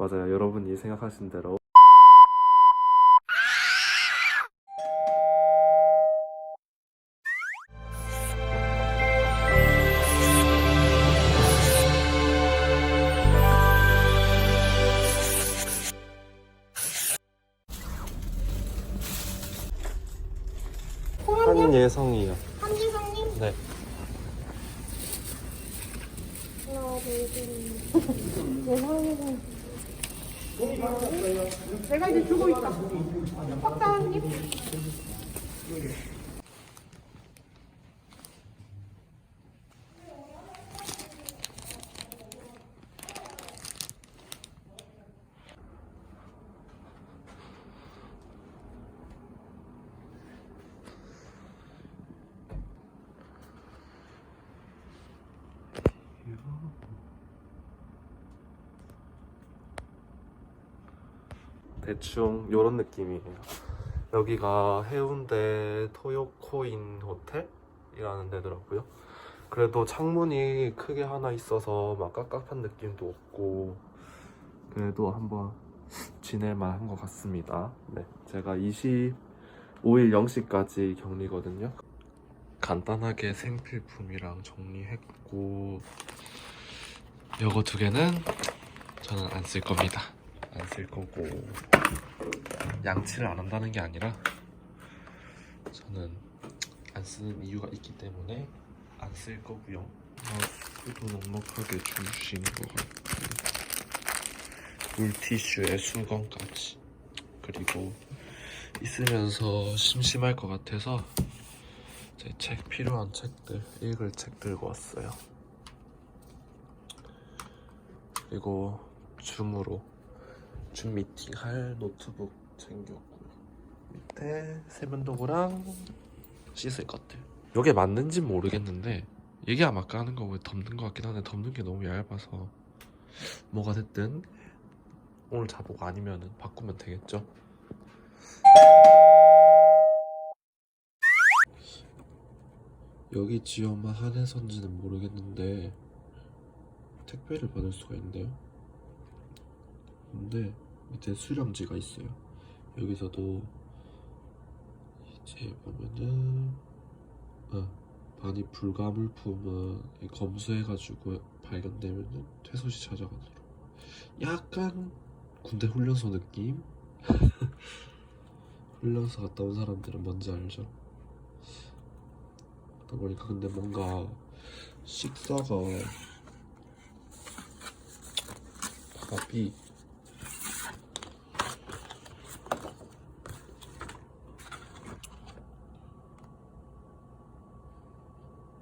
맞아요. 여러분이 생각하신 대로 한예성이요. 한지성님? 네. 하나, 둘, 셋. 예성님. 내가 이제 주고 있다. 확다운님? 대충 요런 느낌이에요. 여기가 해운대 토요코인 호텔이라는 데더라고요. 그래도 창문이 크게 하나 있어서 막 깝깝한 느낌도 없고 그래도 한번 지낼만 한 것 같습니다. 네, 제가 25일 0시까지 격리거든요. 간단하게 생필품이랑 정리했고 요거 두 개는 저는 안 쓸 겁니다. 안 쓸 거고 양치를 안 한다는 게 아니라 저는 안 쓰는 이유가 있기 때문에 안 쓸 거고요. 마스크도 넉넉하게 주신 것 같고 물티슈에 수건까지 그리고 있으면서 심심할 것 같아서 제 책 필요한 책들 읽을 책 들고 왔어요. 그리고 줌으로 줌 미팅 할 노트북 챙겼고요. 밑에 세면도구랑 씻을 것들. 이게 맞는지 모르겠는데 이게 아마 까는 거고 덮는 것 같긴 한데 덮는 게 너무 얇아서 뭐가 됐든 오늘 자보고 아니면은 바꾸면 되겠죠. 여기 지역만 한해서인지는 모르겠는데 택배를 받을 수가 있는데요. 근데 밑에 수령지가 있어요. 여기서도 이제 보면은 아, 반입 불가 물품은 검수해가지고 발견되면은 퇴소시 찾아가도록 약간 군대 훈련소 느낌? 훈련소 갔다 온 사람들은 뭔지 알죠? 그러다 보니까 근데 뭔가 식사가 밥이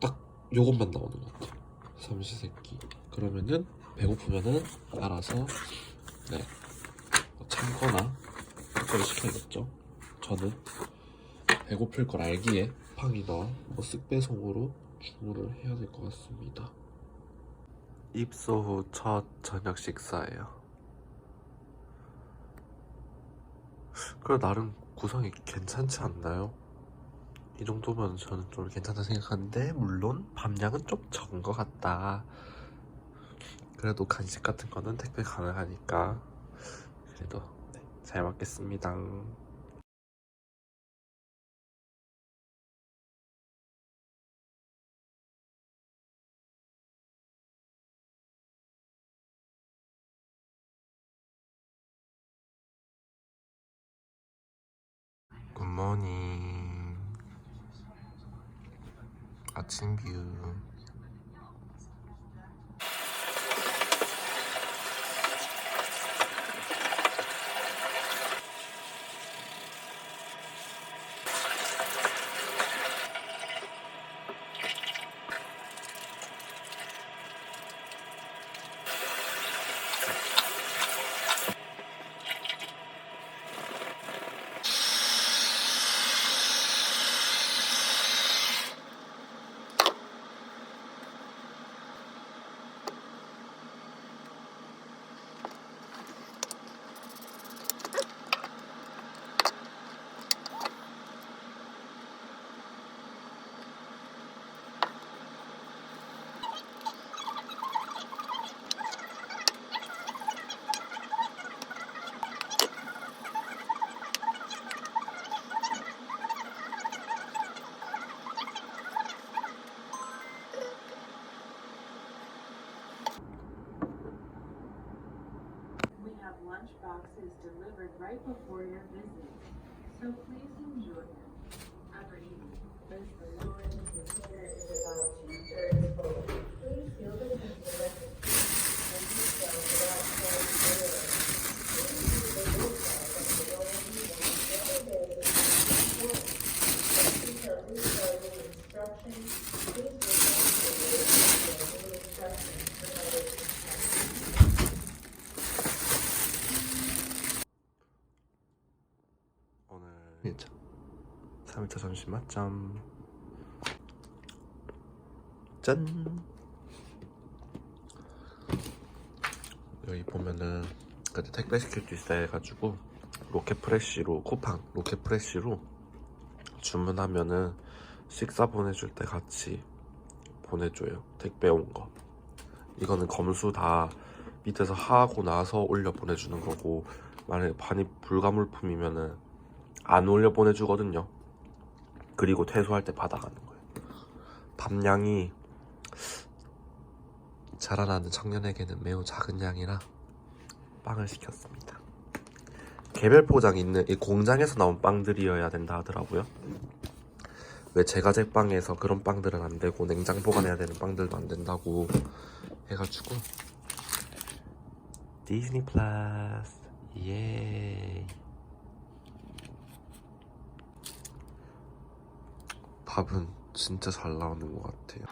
딱 요것만 나오는 것 같아 삼시세끼. 그러면은 배고프면은 알아서 네. 뭐 참거나 그걸 시켜야겠죠? 저는 배고플 걸 알기에 팡이나 뭐 쓱배송으로 주문을 해야 될 것 같습니다. 입소 후 첫 저녁 식사예요. 그래 나름 구성이 괜찮지 않나요? 이 정도면 저는 좀 괜찮다 생각하는데 물론 밤량은 좀 적은 것 같다. 그래도 간식 같은 거는 택배 가능하니까 그래도 네, 잘 먹겠습니다. 아침 뷰 delivered right before your visit, so please enjoy them. Ever eating. 맛점. 짠. 여기 보면은 그때 택배 시킬 수 있어 해가지고 로켓 프레쉬로 쿠팡 로켓 프레쉬로 주문하면은 식사 보내줄 때 같이 보내줘요. 택배 온 거. 이거는 검수 다 밑에서 하고 나서 올려 보내주는 거고 만약에 반입 불가 물품이면은 안 올려 보내주거든요. 그리고 퇴소할 때 받아가는 거예요. 밥량이 자라나는 청년에게는 매우 작은 양이라 빵을 시켰습니다. 개별 포장 있는 이 공장에서 나온 빵들이어야 된다 하더라고요. 왜 제과제 빵에서 그런 빵들은 안 되고 냉장 보관해야 되는 빵들도 안 된다고 해가지고 디즈니 플러스 예. 밥은 진짜 잘 나오는 것 같아요.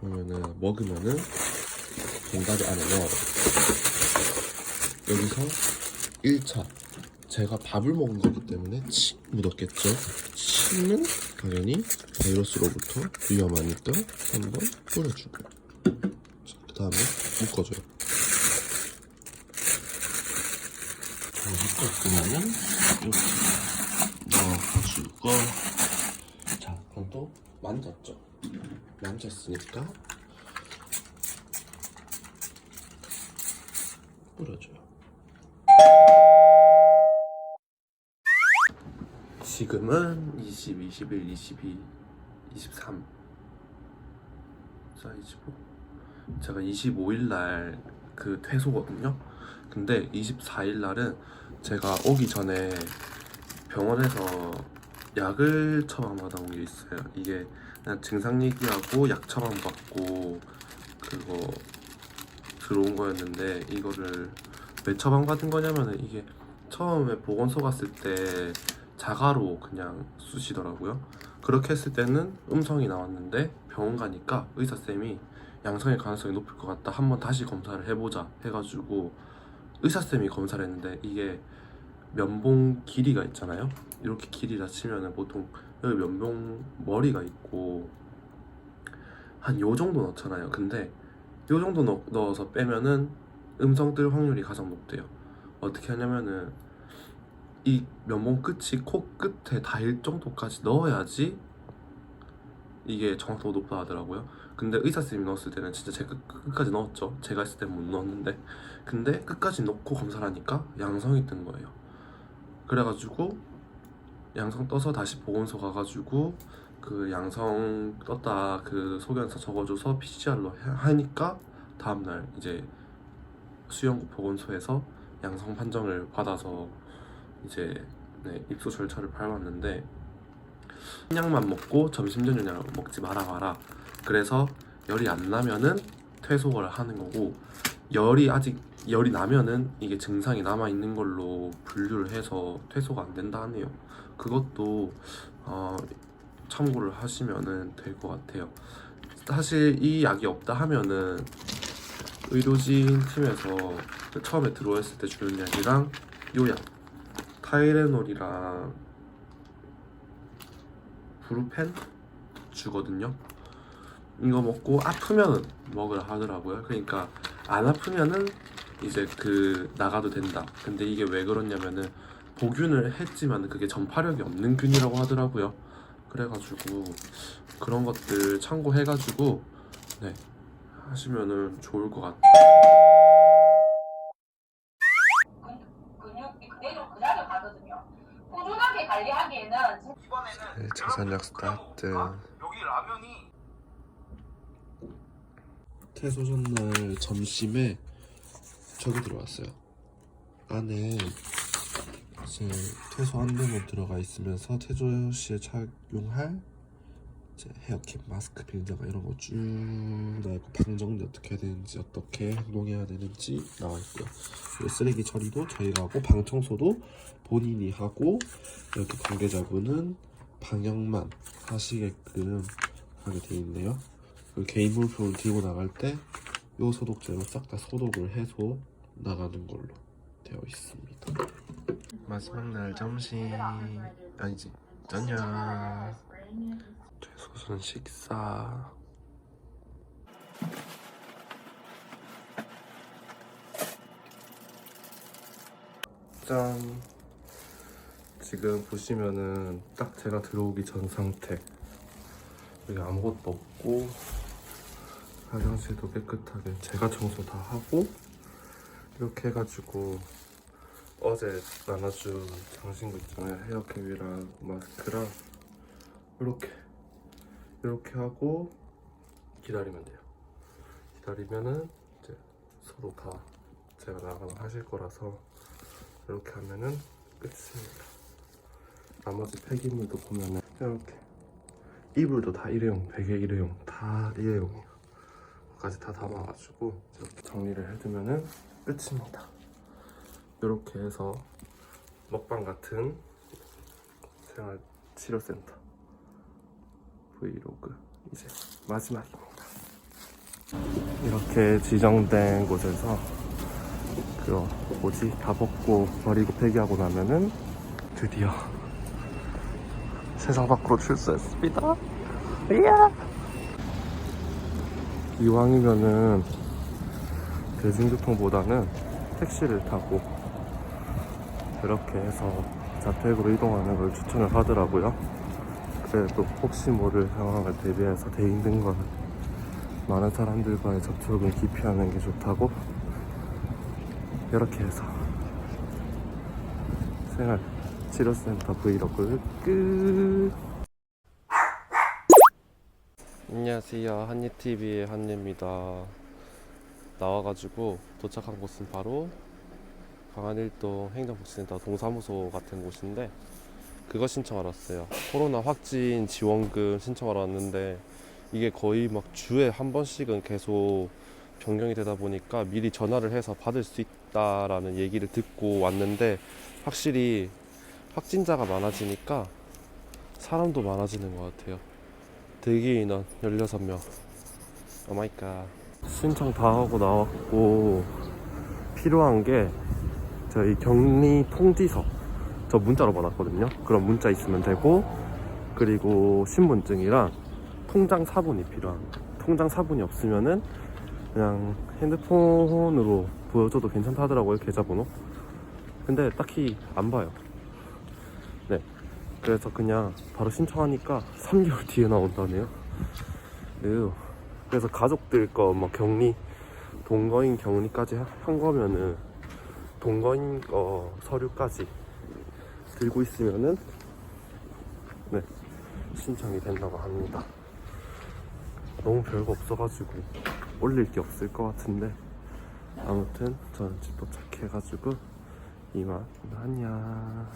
보면은 먹으면은 견과류 안에 넣어. 여기서 1차 제가 밥을 먹은 거기 때문에 침 묻었겠죠. 침은 당연히 바이러스로부터 위험하니까 한번 뿌려주고 그 다음에 묶어줘요. 여기서 그러면은 이렇게 넣어주고. 자 그럼 또 만졌죠? 만졌으니까 뿌려줘요. 지금은 20, 21, 22, 23 자, 25 제가 25일 날 그 퇴소거든요 근데 24일 날은 제가 오기 전에 병원에서 약을 처방 받아 온 게 있어요. 이게 그냥 증상 얘기하고 약 처방 받고 그거 들어온 거였는데 이거를 왜 처방 받은 거냐면은 이게 처음에 보건소 갔을 때 자가로 그냥 쑤시더라고요. 그렇게 했을 때는 음성이 나왔는데 병원 가니까 의사 쌤이 양성의 가능성이 높을 것 같다. 한번 다시 검사를 해보자 해가지고 의사 쌤이 검사를 했는데 이게 면봉 길이가 있잖아요. 이렇게 길이라 치면은 보통 여기 면봉 머리가 있고 한 요 정도 넣잖아요. 근데 요 정도 넣, 넣어서 빼면은 음성 뜰 확률이 가장 높대요. 어떻게 하냐면은 이 면봉 끝이 코 끝에 닿을 정도까지 넣어야지 이게 정확도가 높다 하더라고요. 근데 의사 쌤이 넣었을 때는 진짜 제가 끝- 끝까지 넣었죠. 제가 했을 땐못 넣었는데 근데 끝까지 넣고 검사를 하니까 양성이 뜬 거예요. 그래가지고 양성 떠서 다시 보건소 가가지고 그 양성 떴다 그 소견서 적어줘서 PCR로 하니까 다음날 이제 수영구 보건소에서 양성 판정을 받아서 이제 네, 입소 절차를 밟았는데 약만 먹고 점심 저녁 먹지 마라 마라 그래서 열이 안 나면은 퇴소를 하는 거고 열이 아직 열이 나면은 이게 증상이 남아 있는 걸로 분류를 해서 퇴소가 안 된다 하네요. 그것도 어, 참고를 하시면은 될 것 같아요. 사실 이 약이 없다 하면은 의료진 팀에서 그 처음에 들어왔을 때 주는 약이랑 요약 타이레놀이랑 브루펜 주거든요. 이거 먹고 아프면은 먹으라 하더라고요. 그러니까 안 아프면은 이제 그 나가도 된다. 근데 이게 왜 그러냐면은 복균을 했지만 그게 전파력이 없는 균이라고 하더라고요. 그래가지고 그런 것들 참고해가지고 네 하시면은 좋을 것 같아요. 1차 산적 스타트 퇴소 전날 점심에 저기 들어왔어요. 안에 이제 퇴소 안대만 들어가 있으면서 퇴조 시에 착용할 이제 헤어캡, 마스크, 빌더가 이런 거 쭉 나있고 방정리 어떻게 해야 되는지 어떻게 행동해야 되는지 나와 있고요. 쓰레기 처리도 저희가 하고 방 청소도 본인이 하고 이렇게 관계자분은 방역만 하시게끔 하게 돼 있네요. 그 개인 물품을 들고 나갈 때요 소독제로 싹 다 소독을 해서 나가는 걸로 되어 있습니다. 마지막 날 점심. 아니지. 저녁. 최소선 식사. 짠 지금 보시면은 딱 제가 들어오기 전 상태. 여기 아무것도 없고 화장실도 깨끗하게 제가 청소 다 하고 이렇게 해가지고 어제 나눠준 장신구 있잖아요. 헤어캡이랑 마스크랑 이렇게 이렇게 하고 기다리면 돼요. 기다리면은 이제 서로 다 제가 나가면 하실 거라서 이렇게 하면은 끝입니다 나머지 폐기물도 보면은 이렇게 이불도 다 일회용, 베개 일회용 다 일회용이에요. 까지 다 담아가지고 이렇게 정리를 해두면은 끝입니다. 이렇게 해서 먹방 같은 생활 치료센터 브이로그 이제 마지막입니다. 이렇게 지정된 곳에서 그 뭐지? 다 벗고 버리고 폐기하고 나면은 드디어 세상 밖으로 출소했습니다. 이야! 이왕이면은 대중교통보다는 택시를 타고 이렇게 해서 자택으로 이동하는 걸 추천을 하더라고요. 그래도 혹시 모를 상황을 대비해서 대인 등반 많은 사람들과의 접촉을 기피하는 게 좋다고 이렇게 해서 생활 치료센터 브이로그 끝. 안녕하세요. 한예TV의 한예입니다. 나와가지고 도착한 곳은 바로 강한일동 행정복지센터 동사무소 같은 곳인데 그거 신청하러 왔어요. 코로나 확진 지원금 신청하러 왔는데 이게 거의 막 주에 한 번씩은 계속 변경이 되다 보니까 미리 전화를 해서 받을 수 있다라는 얘기를 듣고 왔는데 확실히 확진자가 많아지니까 사람도 많아지는 것 같아요. 대기 인원 16명. 오마이갓. 신청 다 하고 나왔고 필요한 게 저희 격리 통지서. 저 문자로 받았거든요. 그럼 문자 있으면 되고 그리고 신분증이랑 통장 사본이 필요합니다 통장 사본이 없으면은 그냥 핸드폰으로 보여줘도 괜찮다 하더라고요 계좌번호. 근데 딱히 안 봐요. 네 그래서 그냥 바로 신청하니까 3개월 뒤에 나온다네요. 그래서 가족들 거뭐 격리 동거인 격리까지 하- 한 거면은 동거인 거 서류까지 들고 있으면은 네 신청이 된다고 합니다. 너무 별거 없어가지고 올릴 게 없을 것 같은데 아무튼 저는 집 도착해가지고 이만 안녕.